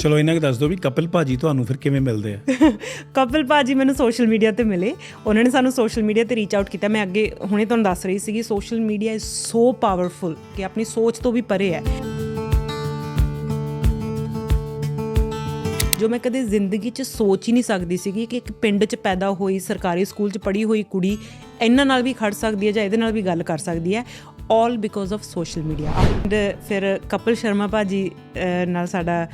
ਚਲੋ ਇਹਨਾਂ ਕੁ ਦੱਸ ਦਿਓ ਵੀ ਕਪਿਲ ਭਾਜੀ ਤੁਹਾਨੂੰ ਫਿਰ ਕਿਵੇਂ ਮਿਲਦੇ ਆ? ਕਪਿਲ ਭਾਜੀ ਮੈਨੂੰ ਸੋਸ਼ਲ ਮੀਡੀਆ ਤੇ ਮਿਲੇ। ਉਹਨਾਂ ਨੇ ਸਾਨੂੰ ਸੋਸ਼ਲ ਮੀਡੀਆ ਤੇ ਰੀਚ ਆਊਟ ਕੀਤਾ। ਮੈਂ ਅੱਗੇ ਹੁਣੇ ਤੁਹਾਨੂੰ ਦੱਸ ਰਹੀ ਸੀਗੀ social media is so powerful ਕਿ ਆਪਣੀ ਸੋਚ ਤੋਂ ਵੀ ਪਰੇ ਹੈ। ਜੋ ਮੈਂ ਕਦੇ ਜ਼ਿੰਦਗੀ 'ਚ ਸੋਚ ਹੀ ਨਹੀਂ ਸਕਦੀ ਸੀਗੀ ਕਿ ਇੱਕ ਪਿੰਡ 'ਚ ਪੈਦਾ ਹੋਈ, ਸਰਕਾਰੀ ਸਕੂਲ 'ਚ ਪੜ੍ਹੀ ਹੋਈ ਕੁੜੀ ਇਹਨਾਂ ਨਾਲ ਵੀ ਖੜ ਸਕਦੀ ਹੈ ਜਾਂ ਇਹਦੇ ਨਾਲ ਵੀ ਗੱਲ ਕਰ ਸਕਦੀ ਹੈ। All because of social media and ਫਿਰ ਕਪਿਲ ਸ਼ਰਮਾ ਭਾਜੀ ਨਾਲ ਸਾਡਾ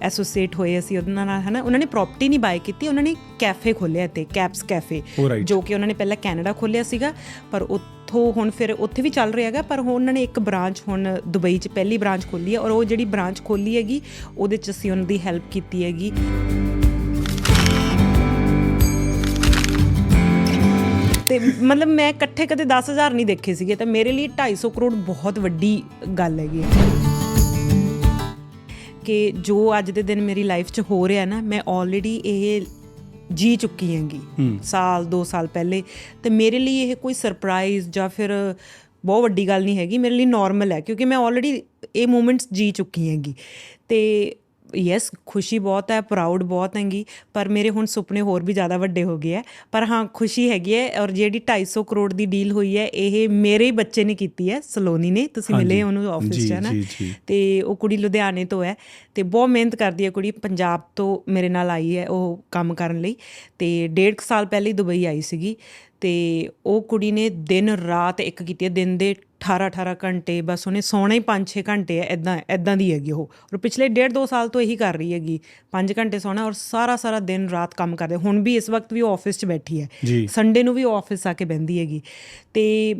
ਐਸੋਸੀਏਟ ਹੋਏ ਅਸੀਂ ਉਹਨਾਂ ਨਾਲ ਹਨਾ ਉਹਨਾਂ ਨੇ ਪ੍ਰਾਪਰਟੀ ਨਹੀਂ ਬਾਏ ਕੀਤੀ ਉਹਨਾਂ ਨੇ ਕੈਫੇ ਖੋਲ੍ਹਿਆ ਇੱਥੇ ਕੈਪਸ ਕੈਫੇ. ਜੋ ਕਿ ਉਹਨਾਂ ਨੇ ਪਹਿਲਾਂ ਕੈਨੇਡਾ ਖੋਲ੍ਹਿਆ ਸੀਗਾ ਪਰ ਉੱਥੋਂ ਹੁਣ ਫਿਰ ਉੱਥੇ ਵੀ ਚੱਲ ਰਿਹਾ ਹੈਗਾ ਪਰ ਹੁਣ ਉਹਨਾਂ ਨੇ ਇੱਕ ਬ੍ਰਾਂਚ ਹੁਣ ਦੁਬਈ 'ਚ ਪਹਿਲੀ ਬ੍ਰਾਂਚ ਖੋਲ੍ਹੀ ਹੈ ਔਰ ਉਹ ਜਿਹੜੀ ਬ੍ਰਾਂਚ ਖੋਲ੍ਹੀ ਹੈਗੀ ਉਹਦੇ 'ਚ ਅਸੀਂ ਉਹਨਾਂ ਦੀ ਹੈਲਪ ਕੀਤੀ ਹੈਗੀ ਤੇ ਮਤਲਬ ਮੈਂ ਇਕੱਠੇ ਕਦੇ 10000 ਨਹੀਂ ਦੇਖੇ ਸੀਗੇ ਤਾਂ ਮੇਰੇ ਲਈ 250 ਕਰੋੜ ਬਹੁਤ ਵੱਡੀ ਗੱਲ ਹੈਗੀ ਹੈ। ਕਿ ਜੋ ਅੱਜ ਦੇ ਦਿਨ ਮੇਰੀ ਲਾਈਫ 'ਚ ਹੋ ਰਿਹਾ ਨਾ ਮੈਂ ਆਲਰੇਡੀ ਇਹ ਜੀ ਚੁੱਕੀ ਹੈਗੀ ਸਾਲ 2 ਸਾਲ ਪਹਿਲੇ। ਤੇ ਮੇਰੇ ਲਈ ਇਹ ਕੋਈ ਸਰਪ੍ਰਾਈਜ਼ ਜਾਂ ਫਿਰ ਬਹੁਤ ਵੱਡੀ ਗੱਲ ਨਹੀਂ ਹੈਗੀ ਮੇਰੇ ਲਈ ਨਾਰਮਲ ਹੈ ਕਿਉਂਕਿ ਮੈਂ ਆਲਰੇਡੀ ਇਹ ਮੂਮੈਂਟਸ ਜੀ ਚੁੱਕੀ ਹੈਗੀ। ਤੇ ਯੈਸ ਖੁਸ਼ੀ ਬਹੁਤ ਹੈ ਪ੍ਰਾਊਡ ਬਹੁਤ ਹੈਗੀ ਪਰ ਮੇਰੇ ਹੁਣ ਸੁਪਨੇ ਹੋਰ ਵੀ ਜ਼ਿਆਦਾ ਵੱਡੇ ਹੋ ਗਏ ਹੈ ਪਰ ਹਾਂ ਖੁਸ਼ੀ ਹੈਗੀ ਹੈ ਔਰ ਜਿਹੜੀ 250 ਕਰੋੜ ਦੀ ਡੀਲ ਹੋਈ ਹੈ ਇਹ ਮੇਰੇ ਹੀ ਬੱਚੇ ਨੇ ਕੀਤੀ ਹੈ ਸਲੋਨੀ ਨੇ ਤੁਸੀਂ ਮਿਲੇ। ਉਹਨੂੰ ਆਫਿਸ 'ਚ ਹੈ ਨਾ। ਤੇ ਉਹ ਕੁੜੀ ਲੁਧਿਆਣੇ ਤੋਂ ਹੈ ਤੇ ਬਹੁਤ ਮਿਹਨਤ ਕਰਦੀ ਹੈ ਕੁੜੀ ਪੰਜਾਬ ਤੋਂ ਮੇਰੇ ਨਾਲ ਆਈ ਹੈ ਉਹ ਕੰਮ ਕਰਨ ਲਈ ਤੇ ਡੇਢ ਕੁ ਸਾਲ ਪਹਿਲੇ ਦੁਬਈ ਆਈ ਸੀਗੀ ਤੇ ਉਹ ਕੁੜੀ ਨੇ ਦਿਨ ਰਾਤ ਇੱਕ ਕੀਤੀ ਹੈ ਦਿਨ ਦੇ 18 18 ਘੰਟੇ ਬਸ ਉਹਨੇ ਸੌਣਾ ਹੀ 5-6 ਘੰਟੇ ਹੈ ਇਦਾਂ ਇਦਾਂ ਦੀ ਹੈਗੀ ਉਹ। ਔਰ ਪਿਛਲੇ ਡੇਢ ਦੋ ਸਾਲ ਤੋਂ ਇਹੀ ਕਰ ਰਹੀ ਹੈਗੀ। 5 ਘੰਟੇ ਸੌਣਾ ਔਰ ਸਾਰਾ ਸਾਰਾ ਦਿਨ ਰਾਤ ਕੰਮ ਕਰਦੇ। ਹੁਣ ਵੀ ਇਸ ਵਕਤ ਵੀ ਆਫਿਸ 'ਚ ਬੈਠੀ ਹੈ। ਸੰਡੇ ਨੂੰ ਵੀ ਆਫਿਸ ਆ ਕੇ ਬਹਿੰਦੀ ਹੈਗੀ। ਤੇ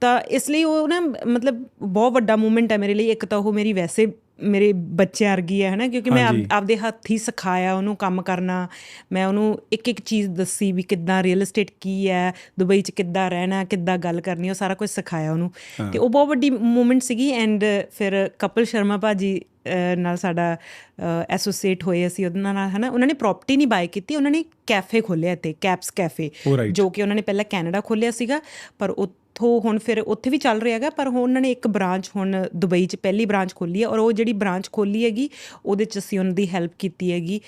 ਤਾਂ ਇਸ ਲਈ ਉਹ ਨਾ ਮਤਲਬ ਬਹੁਤ ਵੱਡਾ ਮੂਮੈਂਟ ਹੈ ਮੇਰੇ ਲਈ। ਇੱਕ ਤਾਂ ਉਹ ਮੇਰੀ ਵੈਸੇ ਮੇਰੇ ਬੱਚਿਆਂ ਵਰਗੀ ਹੈ ਹਨਾ? ਕਿਉਂਕਿ ਮੈਂ ਆਪਦੇ ਹੱਥੀ ਸਿਖਾਇਆ ਉਹਨੂੰ ਕੰਮ ਕਰਨਾ। ਮੈਂ ਉਹਨੂੰ ਇੱਕ ਇੱਕ ਚੀਜ਼ ਦੱਸੀ ਵੀ ਕਿੱਦਾਂ ਰੀਅਲ ਏਸਟੇਟ ਕੀ ਹੈ ਦੁਬਈ 'ਚ ਕਿੱਦਾਂ ਰਹਿਣਾ ਕਿੱਦਾਂ ਗੱਲ ਕਰਨੀ ਉਹ ਸਾਰਾ ਕੁਝ ਸਿਖਾਇਆ ਉਹਨੂੰ। ਤੇ ਉਹ ਬਹੁਤ ਵੱਡੀ ਮੂਮੈਂਟ ਸੀਗੀ ਐਂਡ ਫਿਰ ਕਪਿਲ ਸ਼ਰਮਾ ਭਾਜੀ ਨਾਲ ਸਾਡਾ ਐਸੋਸੀਏਟ ਹੋਏ ਅਸੀਂ ਉਹਨਾਂ ਨਾਲ ਹਨਾ? ਉਹਨਾਂ ਨੇ ਪ੍ਰਾਪਰਟੀ ਨਹੀਂ ਬਾਏ ਕੀਤੀ ਉਹਨਾਂ ਨੇ ਕੈਫੇ ਖੋਲ੍ਹਿਆ ਇੱਥੇ ਕੈਪਸ ਕੈਫੇ. ਜੋ ਕਿ ਉਹਨਾਂ ਨੇ ਪਹਿਲਾਂ ਕੈਨੇਡਾ ਖੋਲ੍ਹਿਆ ਸੀਗਾ ਪਰ ਉੱਥੋਂ ਹੁਣ ਫਿਰ ਉੱਥੇ ਵੀ ਚੱਲ ਰਿਹਾ ਹੈਗਾ ਪਰ ਹੁਣ ਉਹਨਾਂ ਨੇ ਇੱਕ ਬ੍ਰਾਂਚ ਹੁਣ ਦੁਬਈ 'ਚ ਪਹਿਲੀ ਬ੍ਰਾਂਚ ਖੋਲ੍ਹੀ ਹੈ ਔਰ ਉਹ ਜਿਹੜੀ ਬ੍ਰਾਂਚ ਖੋਲ੍ਹੀ ਹੈਗੀ ਉਹਦੇ 'ਚ ਅਸੀਂ ਉਹਨਾਂ ਦੀ ਹੈਲਪ ਕੀਤੀ ਹੈਗੀ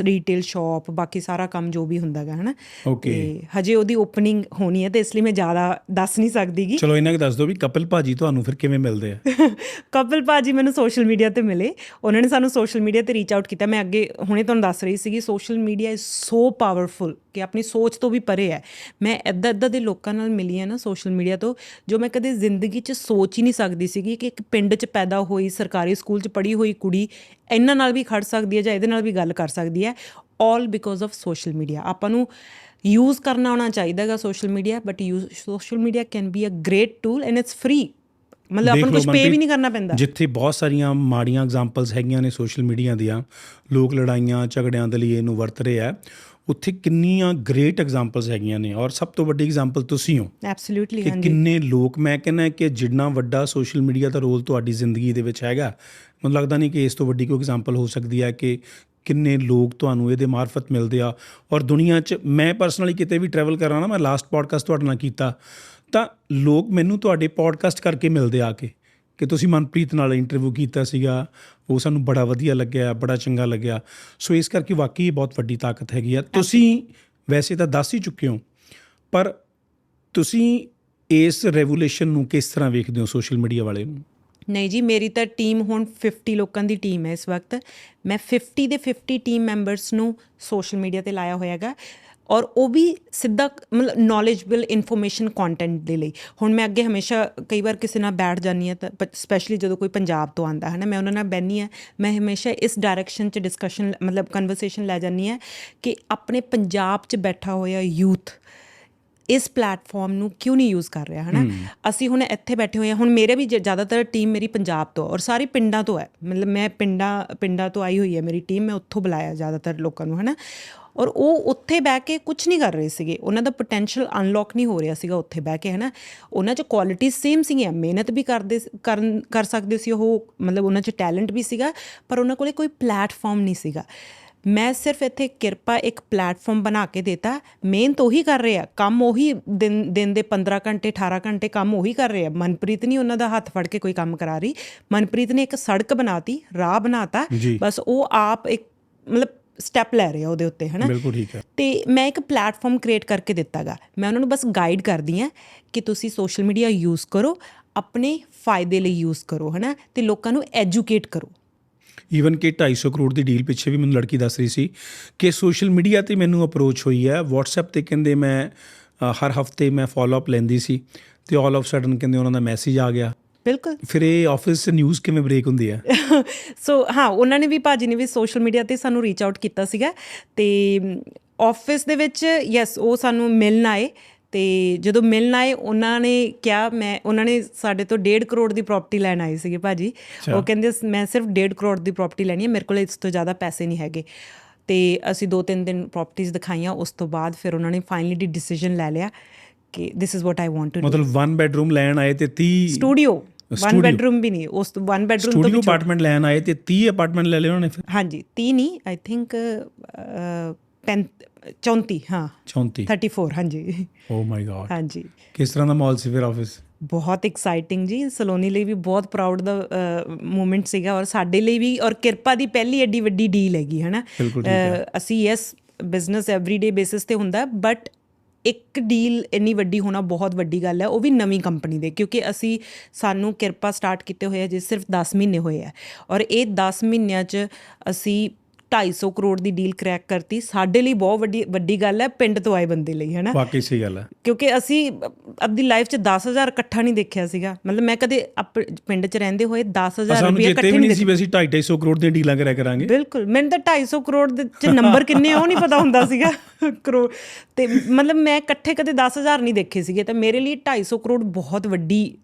ਰੀਟੇਲ ਸ਼ਾਪ ਬਾਕੀ ਸਾਰਾ ਕੰਮ ਜੋ ਵੀ ਹੁੰਦਾ ਹੈਗਾ ਹਨਾ. ਤੇ ਹਜੇ ਉਹਦੀ ਓਪਨਿੰਗ ਹੋਣੀ ਹੈ ਤੇ ਇਸ ਲਈ ਮੈਂ ਜ਼ਿਆਦਾ ਦੱਸ ਨਹੀਂ ਸਕਦੀਗੀ ਚਲੋ ਇਹਨਾਂ ਕੁ ਦੱਸ ਦਿਓ ਵੀ ਕਪਿਲ ਭਾਜੀ ਤੁਹਾਨੂੰ ਫਿਰ ਕਿਵੇਂ ਮਿਲਦੇ ਆ? ਕਪਿਲ ਭਾਜੀ ਮੈਨੂੰ ਸੋਸ਼ਲ ਮੀਡੀਆ ਤੇ ਮਿਲੇ। ਉਹਨਾਂ ਨੇ ਸਾਨੂੰ ਸੋਸ਼ਲ ਮੀਡੀਆ ਤੇ ਰੀਚ ਆਊਟ ਕੀਤਾ। ਮੈਂ ਅੱਗੇ ਹੁਣੇ ਤੁਹਾਨੂੰ ਦੱਸ ਰਹੀ ਸੀਗੀ social media is so powerful ਕਿ ਆਪਣੀ ਸੋਚ ਤੋਂ ਵੀ ਪਰੇ ਹੈ। ਮੈਂ ਇੱਦਾਂ ਇੱਦਾਂ ਦੇ ਲੋਕਾਂ ਨਾਲ ਮਿਲੀ ਹਾਂ ਨਾ ਸੋਸ਼ਲ ਮੀਡੀਆ ਤੋਂ ਜੋ ਮੈਂ ਕਦੇ ਜ਼ਿੰਦਗੀ 'ਚ ਸੋਚ ਹੀ ਨਹੀਂ ਸਕਦੀ ਸੀਗੀ ਕਿ ਇੱਕ ਪਿੰਡ 'ਚ ਪੈਦਾ ਹੋਈ ਸਰਕਾਰੀ ਸਕੂਲ 'ਚ ਪੜ੍ਹੀ ਹੋਈ ਕੁੜੀ ਇਹਨਾਂ ਨਾਲ ਵੀ ਖੜ ਸਕਦੀ ਹੈ ਜਾਂ ਇਹਦੇ ਨਾਲ ਵੀ ਗੱਲ ਕਰ ਸਕਦੀ ਹੈ all because of social media ਆਪਾਂ ਨੂੰ ਯੂਜ਼ ਕਰਨਾ ਆਉਣਾ ਚਾਹੀਦਾ ਹੈਗਾ social media but use social media can be a great tool and it's free ਮਤਲਬ ਆਪਾਂ ਨੂੰ ਕੁਝ ਪੇ ਵੀ ਨਹੀਂ ਕਰਨਾ ਪੈਂਦਾ। ਜਿੱਥੇ ਬਹੁਤ ਸਾਰੀਆਂ ਮਾੜੀਆਂ ਐਗਜ਼ਾਮਪਲਸ ਹੈਗੀਆਂ ਨੇ ਸੋਸ਼ਲ ਮੀਡੀਆ ਦੀਆਂ ਲੋਕ ਲੜਾਈਆਂ ਝਗੜਿਆਂ ਦੇ ਲਈ ਇਹਨੂੰ ਵਰਤ ਰਹੇ ਆ ਉੱਥੇ ਕਿੰਨੀਆਂ ਗ੍ਰੇਟ ਐਗਜ਼ਾਮਪਲਸ ਹੈਗੀਆਂ ਨੇ ਔਰ ਸਭ ਤੋਂ ਵੱਡੀ ਐਗਜ਼ਾਮਪਲ ਤੁਸੀਂ ਹੋ। ਐਬਸੋਲੂਟਲੀ ਕਿ ਕਿੰਨੇ ਲੋਕ ਮੈਂ ਕਹਿੰਦਾ ਕਿ ਜਿੰਨਾ ਵੱਡਾ ਸੋਸ਼ਲ ਮੀਡੀਆ ਦਾ ਰੋਲ ਤੁਹਾਡੀ ਜ਼ਿੰਦਗੀ ਦੇ ਵਿੱਚ ਹੈਗਾ ਮੈਨੂੰ ਲੱਗਦਾ ਨਹੀਂ ਕਿ ਇਸ ਤੋਂ ਵੱਡੀ ਕੋਈ ਐਗਜ਼ਾਮਪਲ ਹੋ ਸਕਦੀ ਹੈ ਕਿ ਕਿੰਨੇ ਲੋਕ ਤੁਹਾਨੂੰ ਇਹਦੇ ਮਾਰਫਤ ਮਿਲਦੇ ਆ। ਔਰ ਦੁਨੀਆ 'ਚ ਮੈਂ ਪਰਸਨਲੀ ਕਿਤੇ ਵੀ ਟਰੈਵਲ ਕਰਾਂ ਨਾ ਮੈਂ ਲਾਸਟ ਪੋਡਕਾਸਟ ਤੁਹਾਡੇ ਨਾਲ ਕੀਤਾ ਤਾਂ ਲੋਕ ਮੈਨੂੰ ਤੁਹਾਡੇ ਪੋਡਕਾਸਟ ਕਰਕੇ ਮਿਲਦੇ ਆ ਕੇ। ਕਿ ਤੁਸੀਂ ਮਨਪ੍ਰੀਤ ਨਾਲ ਇੰਟਰਵਿਊ ਕੀਤਾ ਸੀਗਾ, ਉਹ ਸਾਨੂੰ ਬੜਾ ਵਧੀਆ ਲੱਗਿਆ, ਬੜਾ ਚੰਗਾ ਲੱਗਿਆ। ਸੋ ਇਸ ਕਰਕੇ ਵਾਕਈ ਇਹ ਬਹੁਤ ਵੱਡੀ ਤਾਕਤ ਹੈਗੀ ਆ। ਤੁਸੀਂ ਵੈਸੇ ਤਾਂ ਦੱਸ ਹੀ ਚੁੱਕੇ ਹੋ, ਪਰ ਤੁਸੀਂ ਇਸ ਰੈਵੋਲੂਸ਼ਨ ਨੂੰ ਕਿਸ ਤਰ੍ਹਾਂ ਵੇਖਦੇ ਹੋ ਸੋਸ਼ਲ ਮੀਡੀਆ ਵਾਲੇ ਨੂੰ? ਨਹੀਂ ਜੀ, ਮੇਰੀ ਤਾਂ ਟੀਮ ਹੁਣ 50 ਲੋਕਾਂ ਦੀ ਟੀਮ ਹੈ ਇਸ ਵਕਤ। ਮੈਂ 50 ਦੇ 50 ਟੀਮ ਮੈਂਬਰਸ ਨੂੰ ਸੋਸ਼ਲ ਮੀਡੀਆ ਤੇ ਲਾਇਆ ਹੋਇਆ ਹੈਗਾ। ਔਰ ਉਹ ਵੀ ਸਿੱਧਾ ਮਤਲਬ ਨੌਲੇਜਬਲ ਇਨਫੋਰਮੇਸ਼ਨ ਕੰਟੈਂਟ ਦੇ ਲਈ। ਹੁਣ ਮੈਂ ਅੱਗੇ ਹਮੇਸ਼ਾ ਕਈ ਵਾਰ ਕਿਸੇ ਨਾਲ ਬੈਠ ਜਾਂਦੀ ਹਾਂ ਤਾਂ ਸਪੈਸ਼ਲੀ ਜਦੋਂ ਕੋਈ ਪੰਜਾਬ ਤੋਂ ਆਂਦਾ ਹੈ ਨਾ ਮੈਂ ਉਹਨਾਂ ਨਾਲ ਬੈਠਨੀ ਆ ਮੈਂ ਹਮੇਸ਼ਾ ਇਸ ਡਾਇਰੈਕਸ਼ਨ 'ਚ ਡਿਸਕਸ਼ਨ ਮਤਲਬ ਕਨਵਰਸੇਸ਼ਨ ਲੈ ਜਾਂਦੀ ਆ ਕਿ ਆਪਣੇ ਪੰਜਾਬ 'ਚ ਬੈਠਾ ਹੋਇਆ ਯੂਥ ਇਸ ਪਲੇਟਫਾਰਮ ਨੂੰ ਕਿਉਂ ਨਹੀਂ ਯੂਜ਼ ਕਰ ਰਿਹਾ ਹਨਾ? ਅਸੀਂ ਹੁਣ ਇੱਥੇ ਬੈਠੇ ਹੋਏ ਹਾਂ ਹੁਣ ਮੇਰੇ ਵੀ ਜ਼ਿਆਦਾਤਰ ਟੀਮ ਮੇਰੀ ਪੰਜਾਬ ਤੋਂ ਔਰ ਸਾਰੀ ਪਿੰਡਾਂ ਤੋਂ ਹੈ ਮਤਲਬ ਮੈਂ ਪਿੰਡਾਂ ਪਿੰਡਾਂ ਤੋਂ ਆਈ ਹੋਈ ਹੈ ਮੇਰੀ ਟੀਮ ਮੈਂ ਉੱਥੋਂ ਬੁਲਾਇਆ ਜ਼ਿਆਦਾਤਰ ਲੋਕਾਂ ਨੂੰ ਹਨਾ? ਔਰ ਉਹ ਉੱਥੇ ਬਹਿ ਕੇ ਕੁਝ ਨਹੀਂ ਕਰ ਰਹੇ ਸੀਗੇ। ਉਹਨਾਂ ਦਾ ਪੋਟੈਂਸ਼ੀਅਲ ਅਨਲੌਕ ਨਹੀਂ ਹੋ ਰਿਹਾ ਸੀਗਾ ਉੱਥੇ ਬਹਿ ਕੇ ਹਨਾ? ਉਹਨਾਂ 'ਚ ਕੁਆਲਿਟੀਜ਼ ਸੇਮ ਸੀਗੀਆਂ ਮਿਹਨਤ ਵੀ ਕਰਦੇ ਕਰਨ ਕਰ ਸਕਦੇ ਸੀ ਉਹ ਮਤਲਬ ਉਹਨਾਂ 'ਚ ਟੈਲੈਂਟ ਵੀ ਸੀਗਾ ਪਰ ਉਹਨਾਂ ਕੋਲੇ ਕੋਈ ਪਲੇਟਫਾਰਮ ਨਹੀਂ ਸੀਗਾ। ਮੈਂ ਸਿਰਫ ਇੱਥੇ ਕਿਰਪਾ ਇੱਕ ਪਲੇਟਫਾਰਮ ਬਣਾ ਕੇ ਦਿੱਤਾ। ਮਿਹਨਤ ਉਹੀ ਕਰ ਰਹੇ ਆ ਕੰਮ ਉਹੀ ਦਿਨ ਦਿਨ ਦੇ 15 ਘੰਟੇ 18 ਘੰਟੇ ਕੰਮ ਉਹੀ ਕਰ ਰਹੇ। ਆ ਮਨਪ੍ਰੀਤ ਨਹੀਂ ਉਹਨਾਂ ਦਾ ਹੱਥ ਫੜ ਕੇ ਕੋਈ ਕੰਮ ਕਰਾ ਰਹੀ। ਮਨਪ੍ਰੀਤ ਨੇ ਇੱਕ ਸੜਕ ਬਣਾਤੀ ਰਾਹ ਬਣਾਤਾ। ਬਸ ਉਹ ਆਪ ਇੱਕ ਮਤਲਬ ਸਟੈਪ ਲੈ ਰਹੇ ਆ ਉਹਦੇ ਉੱਤੇ ਹਨਾ? ਬਿਲਕੁਲ ਠੀਕ ਹੈ। ਤੇ ਮੈਂ ਇੱਕ ਪਲੇਟਫਾਰਮ ਕ੍ਰੀਏਟ ਕਰਕੇ ਦਿੱਤਾਗਾ। ਮੈਂ ਉਹਨਾਂ ਨੂੰ ਬਸ ਗਾਈਡ ਕਰਦੀ ਆ ਕਿ ਤੁਸੀਂ ਸੋਸ਼ਲ ਮੀਡੀਆ ਯੂਜ਼ ਕਰੋ ਆਪਣੇ ਫਾਇਦੇ ਲਈ ਯੂਜ਼ ਕਰੋ ਹਨਾ? ਤੇ ਲੋਕਾਂ ਨੂੰ ਐਜੂਕੇਟ ਕਰੋ। ਈਵਨ ਕਿ 250 ਕਰੋੜ ਦੀ ਡੀਲ ਪਿੱਛੇ ਵੀ ਮੈਨੂੰ ਲੜਕੀ ਦੱਸ ਰਹੀ ਸੀ ਕਿ ਸੋਸ਼ਲ ਮੀਡੀਆ ਤੇ ਮੈਨੂੰ ਅਪਰੋਚ ਹੋਈ ਹੈ। WhatsApp ਤੇ ਕਹਿੰਦੇ ਮੈਂ ਹਰ ਹਫ਼ਤੇ ਮੈਂ ਫਾਲੋ ਅਪ ਲੈਂਦੀ ਸੀ ਤੇ ਆਲ ਆਫ ਸਡਨ ਕਹਿੰਦੇ ਉਹਨਾਂ ਦਾ ਮੈਸੇਜ ਆ ਗਿਆ। ਬਿਲਕੁਲ। ਫਿਰ ਇਹ ਆਫਿਸ 'ਚ ਨਿਊਜ਼ ਕਿਵੇਂ ਬ੍ਰੇਕ ਹੁੰਦੀ ਹੈ ਸੋ ਹਾਂ ਉਹਨਾਂ ਨੇ ਵੀ ਭਾਜੀ ਨੇ ਵੀ ਸੋਸ਼ਲ ਮੀਡੀਆ ਤੇ ਸਾਨੂੰ ਰੀਚ ਆਊਟ ਕੀਤਾ ਸੀਗਾ ਤੇ ਆਫਿਸ ਦੇ ਵਿੱਚ ਯੈਸ ਉਹ ਸਾਨੂੰ ਮਿਲਣ ਆਏ ਤੇ ਜਦੋਂ ਮਿਲਣ ਆਏ ਉਹਨਾਂ ਨੇ ਕਿਹਾ ਮੈਂ ਉਹਨਾਂ ਨੇ ਸਾਡੇ ਤੋਂ 1.5 ਕਰੋੜ ਦੀ ਪ੍ਰਾਪਰਟੀ ਲੈਣ ਆਏ ਸੀਗੇ ਭਾਜੀ। ਉਹ ਕਹਿੰਦੇ ਮੈਂ ਸਿਰਫ 1.5 ਕਰੋੜ ਦੀ ਪ੍ਰਾਪਰਟੀ ਲੈਣੀ ਹੈ ਮੇਰੇ ਕੋਲ ਇਸ ਤੋਂ ਜ਼ਿਆਦਾ ਪੈਸੇ ਨਹੀਂ ਹੈਗੇ। ਤੇ ਅਸੀਂ ਦੋ ਤਿੰਨ ਦਿਨ ਪ੍ਰਾਪਰਟੀਆਂ ਦਿਖਾਈਆਂ ਉਸ ਤੋਂ ਬਾਅਦ ਫਿਰ ਉਹਨਾਂ ਨੇ ਫਾਈਨਲੀ ਡਿਸੀਜਨ ਲੈ ਲਿਆ। ਕਿ this is what I want to ਮਤਲਬ ਵਨ ਬੈਡਰੂਮ ਲੈਣ ਆਏ ਤੇ 30 ਸਟੂਡੀਓ ਵਨ। ਬੈਡਰੂਮ ਵੀ ਨਹੀਂ ਉਸ ਤੋਂ ਵਨ ਬੈਡਰੂਮ ਤੋਂ ਸਟੂਡੀਓ। ਅਪਾਰਟਮੈਂਟ ਲੈਣ ਆਏ ਤੇ 30 ਅਪਾਰਟਮੈਂਟ ਲੈ ਲਏ ਉਹਨਾਂ ਨੇ ਫਿਰ। ਹਾਂਜੀ 30 ਨਹੀਂ ਆਈ ਥਿੰਕ 34 ਹਾਂ। 34 34 ਹਾਂਜੀ। ਓ ਮਾਈ ਗॉड ਹਾਂਜੀ। ਕਿਸ ਤਰ੍ਹਾਂ ਦਾ ਮਾਹੌਲ ਸੀ ਫਿਰ ਆਫਿਸ ਬਹੁਤ ਐਕਸਾਈਟਿੰਗ ਜੀ ਸਲੋਨੀ ਲਈ ਵੀ ਬਹੁਤ ਪ੍ਰਾਊਡ ਦਾ ਮੂਮੈਂਟ ਸੀਗਾ ਔਰ ਸਾਡੇ ਲਈ ਵੀ ਔਰ ਕਿਰਪਾ ਦੀ ਪਹਿਲੀ ਐਡੀ ਵੱਡੀ ਡੀਲ ਹੈਗੀ ਹਨਾ? ਅਸੀਂ ਯੈਸ ਬਿਜ਼ਨਸ ਐਵਰੀਡੇ ਬੇਸਿਸ ਤੇ ਹੁੰਦਾ ਬਟ ਇੱਕ ਡੀਲ ਇੰਨੀ ਵੱਡੀ ਹੋਣਾ ਬਹੁਤ ਵੱਡੀ ਗੱਲ ਹੈ, ਉਹ ਵੀ ਨਵੀਂ ਕੰਪਨੀ ਦੇ, ਕਿਉਂਕਿ ਅਸੀਂ ਸਾਨੂੰ ਕਿਰਪਾ ਸਟਾਰਟ ਕੀਤੇ ਹੋਏ ਆ, ਜੇ ਸਿਰਫ 10 ਮਹੀਨੇ ਹੋਏ ਆ। ਔਰ ਇਹ 10 ਮਹੀਨਿਆਂ 'ਚ ਅਸੀਂ 250 ਕਰੋੜ ਦੀ ਡੀਲ ਕਰੈਕ ਕਰਤੀ। ਸਾਡੇ ਲਈ ਬਹੁਤ ਵੱਡੀ ਵੱਡੀ ਗੱਲ ਹੈ ਪਿੰਡ ਤੋਂ ਆਏ ਬੰਦੇ ਲਈ ਹੈ ਨਾ ਵਾਕਈ ਸਹੀ ਗੱਲ ਹੈ। ਕਿਉਂਕਿ ਅਸੀਂ ਆਪਦੀ ਲਾਈਫ 'ਚ 10000 ਇਕੱਠਾ ਨਹੀਂ ਦੇਖਿਆ ਸੀਗਾ। ਮਤਲਬ ਮੈਂ ਕਦੇ ਪਿੰਡ 'ਚ ਰਹਿੰਦੇ ਹੋਏ 10000 ਸਾਨੂੰ ਰੁਪਏ ਇਕੱਠੇ ਨਹੀਂ ਸੀ ਵੀ ਅਸੀਂ 250 ਕਰੋੜ ਦੀਆਂ ਡੀਲਾਂ ਕਰਿਆ ਕਰਾਂਗੇ। ਬਿਲਕੁਲ। ਮੈਨੂੰ ਤਾਂ 250 ਕਰੋੜ ਦੇ ਚ ਨੰਬਰ ਕਿੰਨੇ ਆ ਉਹ ਨਹੀਂ ਪਤਾ ਹੁੰਦਾ ਸੀਗਾ। ਕਰੋੜ ਤੇ ਮਤਲਬ ਮੈਂ ਇਕੱਠੇ ਕਦੇ 10000 ਨਹੀਂ ਦੇਖੇ ਸੀਗੇ। ਤਾਂ ਮੇਰੇ ਲਈ 250 ਕਰੋੜ ਬਹੁਤ ਵੱਡੀ